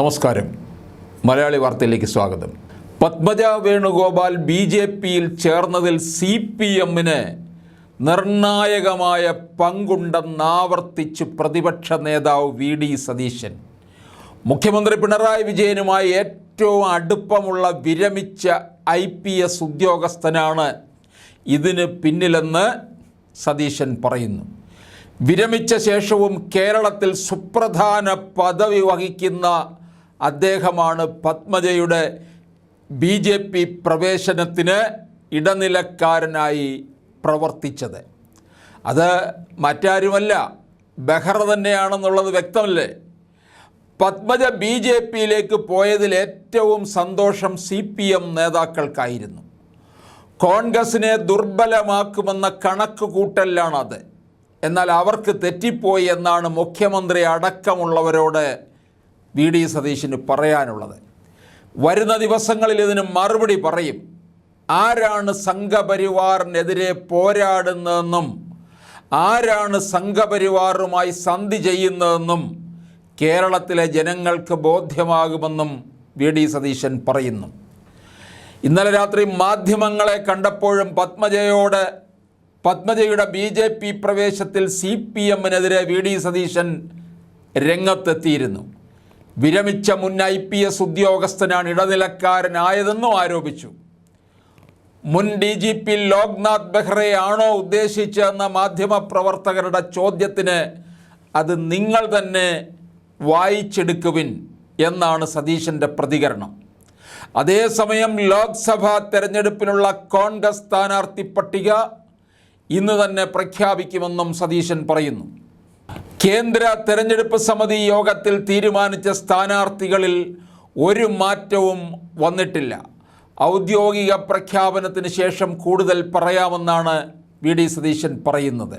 നമസ്കാരം. മലയാളി വാർത്തയിലേക്ക് സ്വാഗതം. പത്മജ വേണുഗോപാൽ ബി ജെ പിയിൽ ചേർന്നതിൽ സി പി എമ്മിന് നിർണായകമായ പങ്കുണ്ടെന്നാവർത്തിച്ച് പ്രതിപക്ഷ നേതാവ് വി ഡി സതീശൻ. മുഖ്യമന്ത്രി പിണറായി വിജയനുമായി ഏറ്റവും അടുപ്പമുള്ള വിരമിച്ച ഐ പി എസ് ഉദ്യോഗസ്ഥനാണ് ഇതിന് പിന്നിലെന്ന് സതീശൻ പറയുന്നു. വിരമിച്ച ശേഷവും കേരളത്തിൽ സുപ്രധാന പദവി വഹിക്കുന്ന അദ്ദേഹമാണ് പത്മജയുടെ ബി ജെ പി പ്രവേശനത്തിന് ഇടനിലക്കാരനായി പ്രവർത്തിച്ചത്. അത് മറ്റാരുമല്ല ബെഹ്റ തന്നെയാണെന്നുള്ളത് വ്യക്തമല്ലേ? പത്മജ ബി ജെ പിയിലേക്ക് പോയതിൽ ഏറ്റവും സന്തോഷം സി പി എം നേതാക്കൾക്കായിരുന്നു. കോൺഗ്രസിനെ ദുർബലമാക്കുമെന്ന കണക്ക് കൂട്ടലിലാണത് എന്നാൽ അവർക്ക് തെറ്റിപ്പോയി എന്നാണ് മുഖ്യമന്ത്രി അടക്കമുള്ളവരോട് വി ഡി സതീശന് പറയാനുള്ളത്. വരുന്ന ദിവസങ്ങളിൽ ഇതിന് മറുപടി പറയും. ആരാണ് സംഘപരിവാറിനെതിരെ പോരാടുന്നതെന്നും ആരാണ് സംഘപരിവാറുമായി സന്ധി ചെയ്യുന്നതെന്നും കേരളത്തിലെ ജനങ്ങൾക്ക് ബോധ്യമാകുമെന്നും വി ഡി സതീശൻ പറയുന്നു. ഇന്നലെ രാത്രി മാധ്യമങ്ങളെ കണ്ടപ്പോഴും പത്മജയോട് പത്മജയുടെ ബി ജെ പി പ്രവേശത്തിൽ സി പി എമ്മിനെതിരെ വി ഡി സതീശൻ രംഗത്തെത്തിയിരുന്നു. വിരമിച്ച മുൻ ഐ പി എസ് ഉദ്യോഗസ്ഥനാണ് ഇടനിലക്കാരനായതെന്നും ആരോപിച്ചു. മുൻ ഡി ജി പി ലോക്നാഥ് ബെഹ്റയാണോ ഉദ്ദേശിച്ചതെന്ന മാധ്യമപ്രവർത്തകരുടെ ചോദ്യത്തിന് അത് നിങ്ങൾ തന്നെ വായിച്ചെടുക്കുവിൻ എന്നാണ് സതീശന്റെ പ്രതികരണം. അതേസമയം ലോക്സഭാ തെരഞ്ഞെടുപ്പിനുള്ള കോൺഗ്രസ് സ്ഥാനാർത്ഥി പട്ടിക ഇന്ന് തന്നെ പ്രഖ്യാപിക്കുമെന്നും സതീശൻ പറയുന്നു. കേന്ദ്ര തെരഞ്ഞെടുപ്പ് സമിതി യോഗത്തിൽ തീരുമാനിച്ച സ്ഥാനാർത്ഥികളിൽ ഒരു മാറ്റവും വന്നിട്ടില്ല. ഔദ്യോഗിക പ്രഖ്യാപനത്തിന് ശേഷം കൂടുതൽ പറയാമെന്നാണ് വി ഡി സതീശൻ പറയുന്നത്.